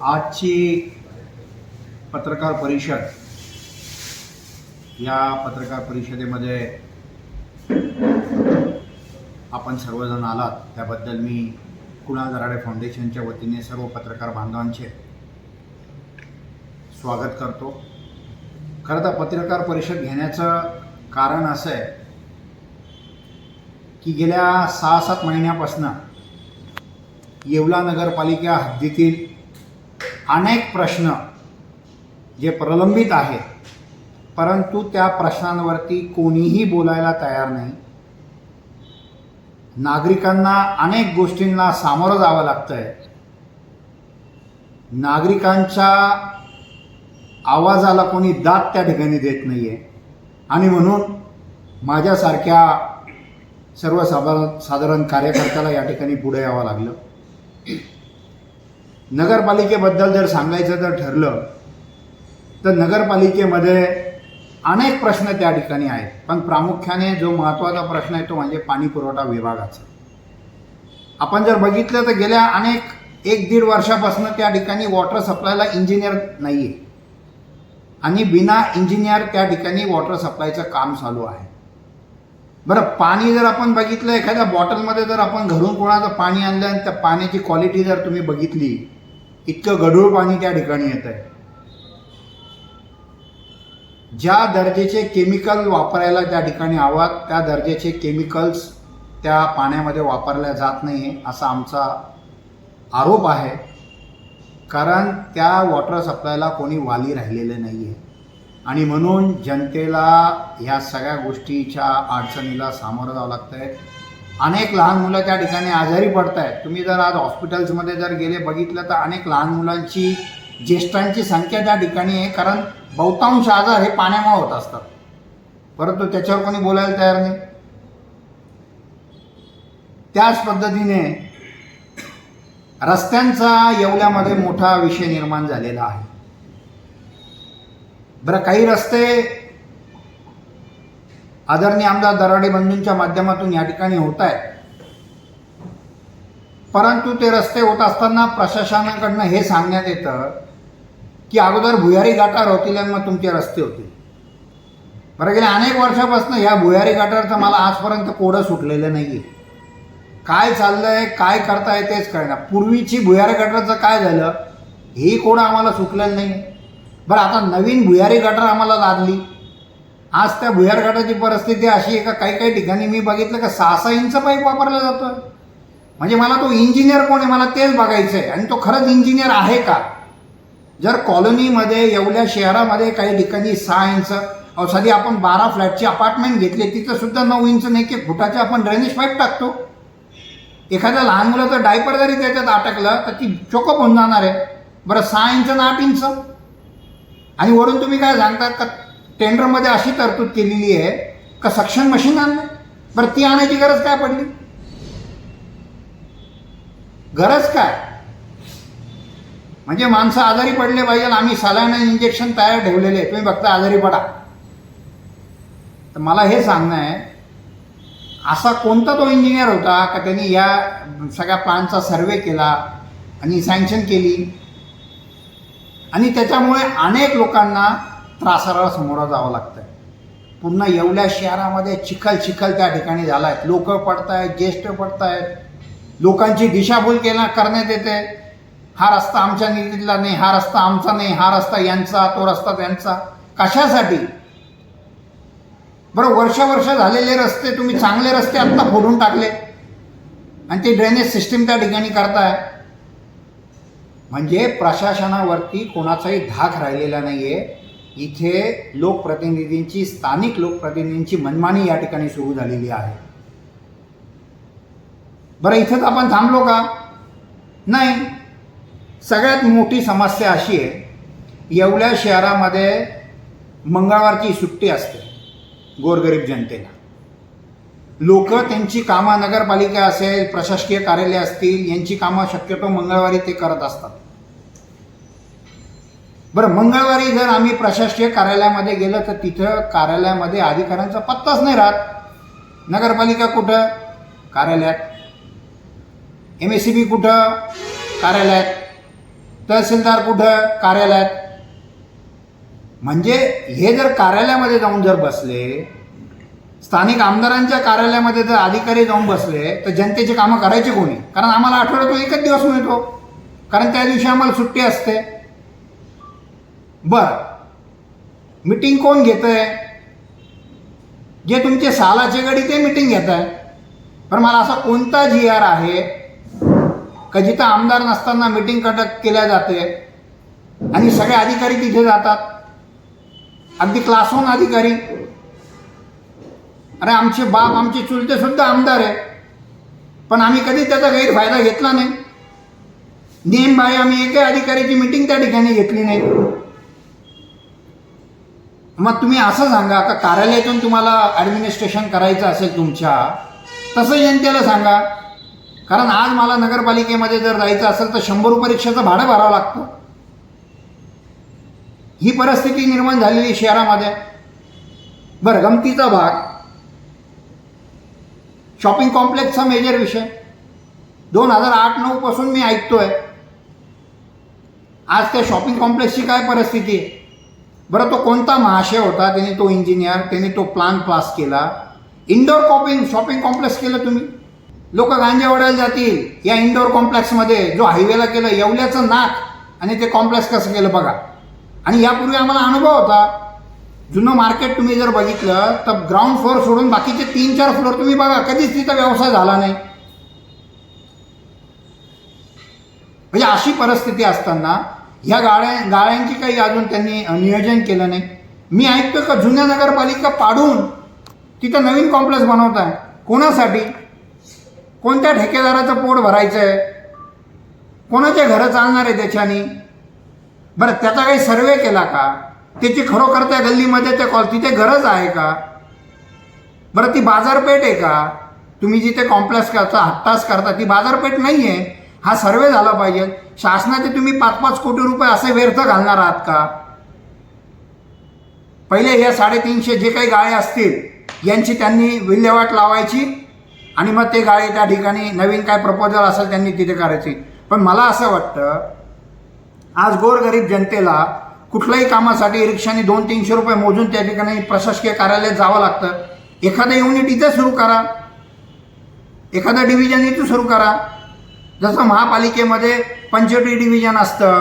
आजची पत्रकार परिषद या पत्रकार परिषदेमध्ये आपण सर्वजण आलात. त्याबद्दल मी कुणाल दराडे फाउंडेशनच्या वतीने सर्व पत्रकार बांधवांचे स्वागत करतो. खरं तर पत्रकार परिषद घेण्याचं कारण असं आहे की गेल्या सहा सात महिन्यापासनं येवला नगरपालिका हद्दीतील अनेक प्रश्न जे प्रलंबित आहेत परंतु त्या प्रश्नांवरती कोणीही बोलायला तयार नाही. नागरिकांना अनेक गोष्टींना सामोरं जावं लागतं आहे नागरिकांच्या आवाजाला कोणी दाद त्या ठिकाणी देत नाही आहे आणि म्हणून माझ्यासारख्या सर्वसाधारण साधारण कार्यकर्त्याला या ठिकाणी पुढे यावं लागलं. नगरपालिकेबद्दल जर सांगायचं जर ठरलं तर नगरपालिकेमध्ये अनेक प्रश्न त्या ठिकाणी आहेत. पण प्रामुख्याने जो महत्त्वाचा प्रश्न आहे तो म्हणजे पाणी पुरवठा विभागाचा. आपण जर बघितलं तर गेल्या अनेक एक दीड वर्षापासून त्या ठिकाणी वॉटर सप्लायला इंजिनियर नाही आहे आणि बिना इंजिनियर त्या ठिकाणी वॉटर सप्लायचं काम चालू आहे. बरं पाणी जर आपण बघितलं एखाद्या बॉटलमध्ये जर आपण घरून कोणाचं पाणी आणलं आणि त्या पाण्याची क्वालिटी जर तुम्ही बघितली इतकं गढूळ पाणी त्या ठिकाणी येत आहे. ज्या दर्जाचे केमिकल वापरायला त्या ठिकाणी हवात त्या दर्जाचे केमिकल्स त्या पाण्यामध्ये वापरल्या जात नाही आहे असा आमचा आरोप आहे. कारण त्या वॉटर सप्लायला कोणी वाली राहिलेले नाही आहे आणि म्हणून जनतेला ह्या सगळ्या गोष्टीच्या अडचणीला सामोरं जावं लागतं आहे अनेक लहान मुलं त्या ठिकाणी आजारी पडत आहेत तुम्ही जर आज हॉस्पिटल्समध्ये जर गेले बघितलं तर अनेक लहान मुलांची ज्येष्ठांची संख्या त्या ठिकाणी आहे. कारण बहुतांश आजार हे पाण्यामुळे होत असतात. परंतु त्याच्यावर कोणी बोलायला तयार नाही. त्याच पद्धतीने रस्त्यांचा येवल्यामध्ये मोठा विषय निर्माण झालेला आहे. बरं काही रस्ते आदरणीय आमदार दराडे बंधूंच्या माध्यमातून या ठिकाणी होत आहेत परंतु ते रस्ते होत असताना प्रशासनाकडनं हे सांगण्यात येतं की अगोदर भुयारी गाठार होतील आणि मग तुमचे रस्ते होतील. बरं गेल्या अनेक वर्षापासून ह्या भुयारी गाठारचं मला आजपर्यंत कोडं सुटलेलं नाही आहे काय चाललं आहे काय करताय तेच कळणार पूर्वीची भुयारी गटारचं काय झालं ही कोडं आम्हाला सुटलेलं नाही. बरं आता नवीन भुयारी गटार आम्हाला लादली. आज त्या भुयार परिस्थिती अशी आहे का काही काही ठिकाणी मी बघितलं का सहा सहा इंच पाईप वापरला जातो. म्हणजे मला तो इंजिनियर कोण आहे? मला तेच बघायचं आहे. आणि तो खरंच इंजिनियर आहे का? जर कॉलनीमध्ये एवढ्या शहरामध्ये काही ठिकाणी सहा इंच अहो आपण बारा फ्लॅटची अपार्टमेंट घेतली तिथं सुद्धा नऊ इंच नाही की फुटाचे आपण ड्रेनेज पाईप टाकतो. एखाद्या लहान मुलाचं डायपर जरी त्याच्यात अटकलं तर ती चोकप होऊन जाणार आहे. बरं सहा इंच ना आठ इंच. आणि वरून तुम्ही काय सांगतात का टेंडरमध्ये अशी तरतूद केलेली आहे का सक्शन मशीन आणलं बरं ती आणायची गरज काय पडली? गरज काय? म्हणजे माणसं आजारी पडले पाहिजे आम्ही सालाना इंजेक्शन तयार ठेवलेले तुम्ही फक्त आजारी पडा. तर मला हे सांगणं आहे असा कोणता तो इंजिनियर होता का त्यांनी या सगळ्या प्लानचा सर्वे केला आणि सँक्शन केली? आणि त्याच्यामुळे अनेक लोकांना त्रासाला सामोरं जावं लागतं पूर्ण एवढ्या शहरामध्ये चिखल चिखल त्या ठिकाणी झाला आहेत लोक पडत आहेत ज्येष्ठ पडत आहेत लोकांची दिशाभूल केला करण्यात येते. हा रस्ता आमच्या निधीतला नाही हा रस्ता आमचा नाही हा रस्ता यांचा तो रस्ता त्यांचा. कशासाठी? बरं वर्ष वर्ष झालेले रस्ते तुम्ही चांगले रस्ते आत्ता फोडून टाकले. आणि ते ड्रेनेज सिस्टीम त्या ठिकाणी करताय. म्हणजे प्रशासनावरती कोणाचाही धाक राहिलेला नाही आहे इथे लोकप्रतिनिधींची स्थानिक लोकप्रतिनिधींची मनमानी या ठिकाणी सुरू झालेली आहे. बरं इथंच आपण थांबलो का? नाही. सगळ्यात मोठी समस्या अशी आहे एवढ्या शहरामध्ये मंगळवारची सुट्टी असते गोरगरीब जनतेला. लोक त्यांची कामं नगरपालिका असेल प्रशासकीय कार्यालय असतील यांची कामं शक्यतो मंगळवारी ते करत असतात. बरं मंगळवारी जर आम्ही प्रशासकीय कार्यालयामध्ये गेलं तर तिथं कार्यालयामध्ये अधिकाऱ्यांचा पत्ताच नाही राहत. नगरपालिका कुठं? कार्यालयात. एम एस सी बी कुठं? कार्यालयात. तहसीलदार कुठं? कार्यालयात. म्हणजे हे जर कार्यालयामध्ये जाऊन जर बसले स्थानिक आमदारांच्या कार्यालयामध्ये जर अधिकारी जाऊन बसले तर जनतेची कामं करायची कोणी? कारण आम्हाला आठवड्यातून एकच दिवस मिळतो. कारण त्या दिवशी आम्हाला सुट्टी असते. बर. मिटिंग कोण घेत आहे जे तुमचे सालाचे गडी ते मिटिंग घेत आहे पण मला असा कोणता जी आर आहे? का जिथं आमदार नसताना मिटिंग कंडक्ट केल्या जाते. आणि सगळे अधिकारी तिथे जातात. अगदी क्लासहून अधिकारी. अरे आमचे बाप आमचे चुलते सुद्धा आमदार आहे. पण आम्ही कधी त्याचा गैरफायदा घेतला नाही. नेमबाई आम्ही एका अधिकाऱ्याची मिटिंग त्या ठिकाणी घेतली नाही. मग तुम्ही असं सांगा का कार्यालयातून तुम्हाला ॲडमिनिस्ट्रेशन करायचं असेल तुमच्या तसं जनतेला सांगा. कारण आज मला नगरपालिकेमध्ये जर जायचं असेल तर शंभर रुपये रिक्षाचं भाडं भरावं लागतं. ही परिस्थिती निर्माण झालेली शहरामध्ये. बरं गमतीचा भाग. शॉपिंग कॉम्प्लेक्सचा मेजर विषय. दोन हजार आठ नऊपासून मी ऐकतोय. आज त्या शॉपिंग कॉम्प्लेक्सची काय परिस्थिती आहे? बरं तो कोणता महाशय होता? त्याने तो इंजिनियर त्याने तो प्लान पास केला. इंडोर कॉपिंग शॉपिंग कॉम्प्लेक्स केलं तुम्ही. लोक गांजा ओढायला जातील या इंडोर कॉम्प्लेक्समध्ये जो हायवेला केलं येवल्याचं नाक. आणि ते कॉम्प्लेक्स कसं केलं बघा. आणि यापूर्वी आम्हाला अनुभव होता. जुनं मार्केट तुम्ही जर बघितलं तर ग्राउंड फ्लोअर सोडून बाकीचे तीन चार फ्लोअर तुम्ही बघा. कधीच तिथं व्यवसाय झाला नाही. म्हणजे अशी परिस्थिती असताना ह्या गाळ्या गाळ्यांची काही अजून त्यांनी नियोजन केलं नाही. मी ऐकतो का जुन्या नगरपालिका पाडून तिथं नवीन कॉम्प्लेक्स बनवत आहे. कोणासाठी? कोणत्या ठेकेदाराचं पोट भरायचं आहे कोणाचे घरं चालणार आहे त्याच्यानी? बरं त्याचा काही सर्वे केला का? त्याची खरोखर त्या गल्लीमध्ये त्या कॉल तिथे गरज आहे का? बरं ती बाजारपेठ आहे का? तुम्ही जिथे कॉम्प्लेक्स करता हत्तास करता ती बाजारपेठ नाही आहे हा सर्वे झाला पाहिजे. शासनाचे तुम्ही पाच पाच कोटी रुपये असे व्यर्थ घालणार आहात का? पहिले ह्या साडेतीनशे जे काही गाळे असतील यांची त्यांनी विल्हेवाट लावायची आणि मग ते गाळे त्या ठिकाणी नवीन काय प्रपोजल असेल त्यांनी तिथे करायची. पण मला असं वाटतं आज गोरगरीब जनतेला कुठल्याही कामासाठी रिक्षाने दोन तीनशे रुपये मोजून त्या ठिकाणी प्रशासकीय कार्यालयात जावं लागतं. एखादं युनिट इथं सुरू करा. एखादं डिव्हिजन इथं सुरू करा. जसं महापालिकेमध्ये पंचवटी डिव्हिजन असतं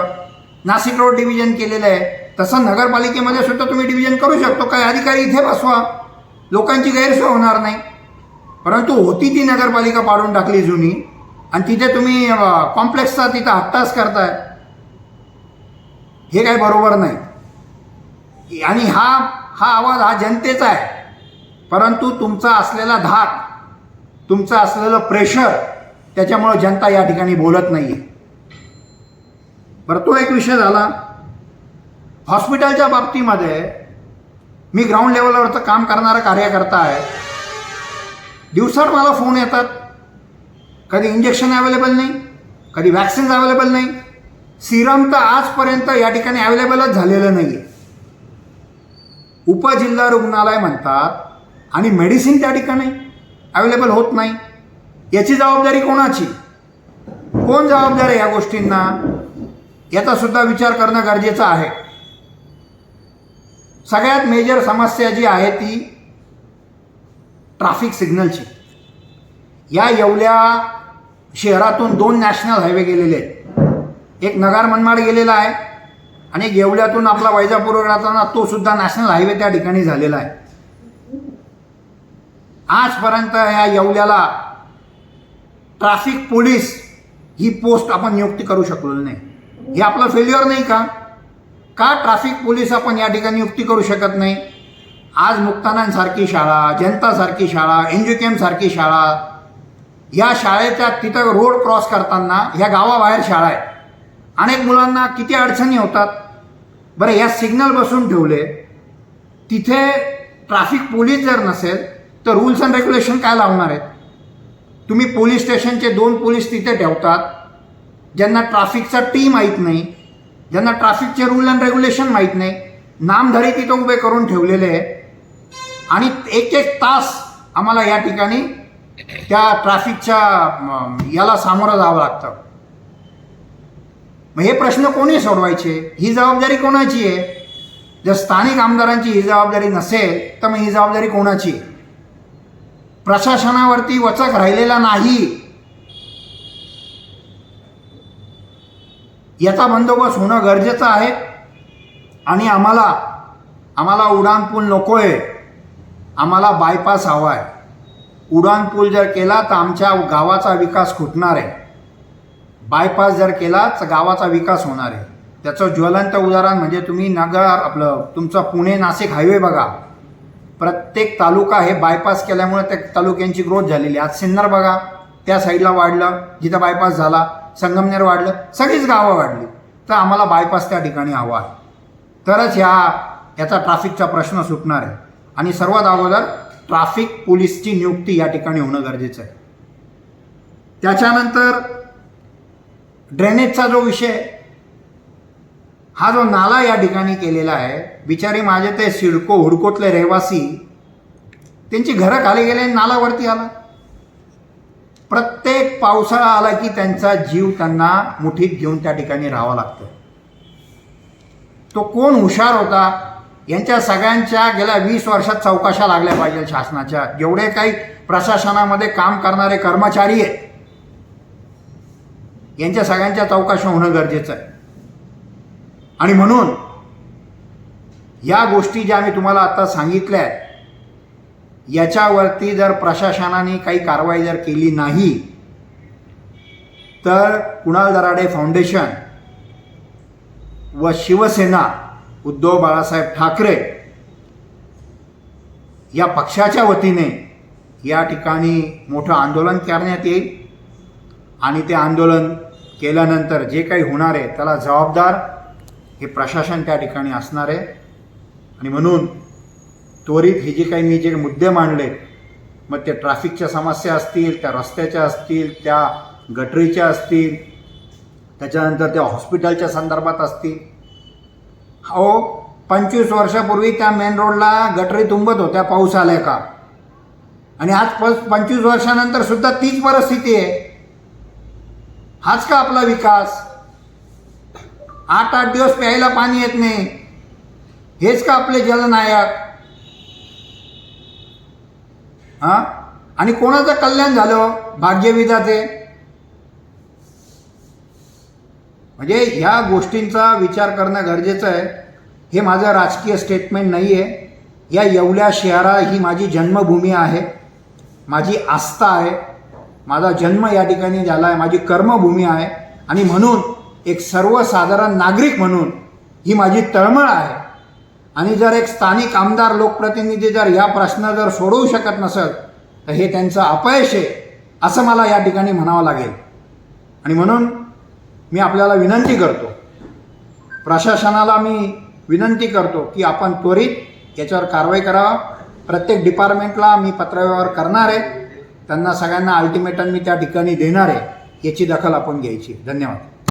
नाशिक रोड डिव्हिजन केलेलं आहे तसं नगरपालिकेमध्ये सुद्धा तुम्ही डिव्हिजन करू शकतो. काही अधिकारी इथे बसवा. लोकांची गैरसोय होणार नाही. परंतु होती ती नगरपालिका पाडून टाकली जुनी. आणि तिथे तुम्ही कॉम्प्लेक्सचा तिथं हट्टास करताय. हे काही बरोबर नाही. आणि हा हा आवाज हा जनतेचा आहे. परंतु तुमचा असलेला धाक तुमचं असलेलं प्रेशर त्याच्यामुळं जनता या ठिकाणी बोलत नाही आहे बरं तो एक विषय झाला. हॉस्पिटलच्या बाबतीमध्ये मी ग्राउंड लेवलवरचं काम करणारा कार्यकर्ता आहे. दिवसात मला फोन येतात. कधी इंजेक्शन अवेलेबल नाही कधी वॅक्सिन्स अवेलेबल नाही. सिरम तर आजपर्यंत या ठिकाणी अवेलेबलच झालेलं नाही आहे उपजिल्हा रुग्णालय म्हणतात आणि मेडिसिन त्या ठिकाणी अवेलेबल होत नाही. याची जबाबदारी कोणाची? कोण जबाबदार आहे या गोष्टींना? याचा सुद्धा विचार करणं गरजेचं आहे. सगळ्यात मेजर समस्या जी आहे ती ट्रॅफिक सिग्नलची या येवल्या शहरातून दोन नॅशनल हायवे गेलेले आहेत. एक नगार मनमाड गेलेला आहे आणि एक येवल्यातून आपला वैजापूर जाताना तो सुद्धा नॅशनल हायवे त्या ठिकाणी झालेला आहे. आजपर्यंत या येवल्याला ट्रॅफिक पोलीस ही पोस्ट आपण नियुक्ती करू शकलो नाही. हे आपलं फेल्युअर नाही का? का ट्रॅफिक पोलीस आपण या ठिकाणी नियुक्ती करू शकत नाही? आज मुक्तानांसारखी शाळा जनतासारखी शाळा एनजीकेमसारखी शाळा या शाळेच्या तिथं रोड क्रॉस करताना ह्या गावाबाहेर शाळा आहे अनेक मुलांना किती अडचणी होतात? बरं या सिग्नल बसून ठेवले. तिथे ट्रॅफिक पोलीस जर नसेल तर रूल्स अँड रेग्युलेशन काय लावणार आहेत? तुम्ही पोलीस स्टेशनचे दोन पोलीस तिथे ठेवतात ज्यांना ट्रॅफिकचा टी माहीत नाही ज्यांना ट्रॅफिकचे रूल अँड रेग्युलेशन माहीत नाही नामधारी तिथं उभे करून ठेवलेले आहे आणि एक एक तास आम्हाला या ठिकाणी त्या ट्रॅफिकच्या याला सामोरं जावं लागतं. मग हे प्रश्न कोणी सोडवायचे? ही जबाबदारी कोणाची आहे? जर स्थानिक आमदारांची ही जबाबदारी नसेल तर मग ही जबाबदारी कोणाची आहे? प्रशासनावरती वचक राहिलेला नाही. याचा बंदोबस्त होणं गरजेचं आहे. आणि आम्हाला आम्हाला उड्डाणपूल नको आहे आम्हाला बायपास हवा आहे. उडान जर केला तर आमच्या गावाचा विकास खुटणार आहे. बायपास जर केला तर गावाचा विकास होणार आहे. त्याचं ज्वलंत उदाहरण म्हणजे तुम्ही नगर आपलं तुमचं पुणे नाशिक हायवे बघा. प्रत्येक तालुका हे बायपास केल्यामुळे त्या तालुक्यांची ग्रोथ झालेली आज सिन्नर बघा त्या साईडला वाढलं जिथं बायपास झाला संगमनेर वाढलं सगळीच गावं वाढली. तर आम्हाला बायपास त्या ठिकाणी हवा आहे. तरच ह्या याचा ट्रॅफिकचा प्रश्न सुटणार आहे. आणि सर्वात अगोदर ट्रॅफिक पोलीसची नियुक्ती या ठिकाणी होणं गरजेचं आहे. त्याच्यानंतर ड्रेनेजचा जो विषय हा जो नाला या ठिकाणी केलेला आहे बिचारी माझे ते सिडको हुडकोतले रहिवासी त्यांची घरं खाली गेले आणि नालावरती आला. प्रत्येक पावसाळा आला की त्यांचा जीव त्यांना मुठीत घेऊन त्या ठिकाणी राहावं लागतं. तो कोण हुशार होता? यांच्या सगळ्यांच्या गेल्या वीस वर्षात चौकशा लागल्या पाहिजे शासनाच्या. जेवढे काही प्रशासनामध्ये काम करणारे कर्मचारी आहेत. यांच्या सगळ्यांच्या चौकशा होणं गरजेचं आहे. आणि म्हणून या गोष्टी ज्या मी तुम्हाला आता सांगितल्या आहेत याच्यावरती जर प्रशासनाने काही कारवाई जर केली नाही तर कुणाल दराडे फाउंडेशन व शिवसेना उद्धव बाळासाहेब ठाकरे या पक्षाच्या वतीने या ठिकाणी मोठं आंदोलन करण्यात येईल. आणि ते आंदोलन केल्यानंतर जे काही होणार आहे त्याला जबाबदार हे प्रशासन त्या ठिकाणी असणार आहे. आणि म्हणून त्वरित हे जे काही मी जे मुद्दे मांडले मग ते ट्रॅफिकच्या समस्या असतील त्या रस्त्याच्या असतील त्या गटरीच्या असतील त्याच्यानंतर त्या हॉस्पिटलच्या संदर्भात असतील. अहो पंचवीस वर्षापूर्वी त्या मेन रोडला गटरी तुंबत होत्या पाऊस आल्या का? आणि आज प पंचवीस वर्षानंतर सुद्धा तीच परिस्थिती आहे. हाच का आपला विकास? आठ आठ दिवस प्यायला पाणी येत नाही. हेच का आपले जलनायक? हां? आणि कोणाचं कल्याण झालं? भाग्यविधाचे? म्हणजे ह्या गोष्टींचा विचार करणं गरजेचं आहे. हे माझं राजकीय स्टेटमेंट नाही आहे या येवल्या शहरा ही माझी जन्मभूमी आहे. माझी आस्था आहे. माझा जन्म या ठिकाणी झाला आहे माझी कर्मभूमी आहे. आणि म्हणून एक सर्वसाधारण नागरिक म्हणून ही माझी तळमळ आहे. आणि जर एक स्थानिक आमदार लोकप्रतिनिधी जर या प्रश्न जर सोडवू शकत नसेल तर हे त्यांचं अपयश आहे असं मला या ठिकाणी म्हणावं लागेल. आणि म्हणून मी आपल्याला विनंती करतो प्रशासनाला मी विनंती करतो की आपण त्वरित याच्यावर कारवाई करावा. प्रत्येक डिपार्टमेंटला मी पत्रव्यवहार करणार आहे. त्यांना सगळ्यांना अल्टिमेटम मी त्या ठिकाणी देणार आहे. याची दखल आपण घ्यायची धन्यवाद.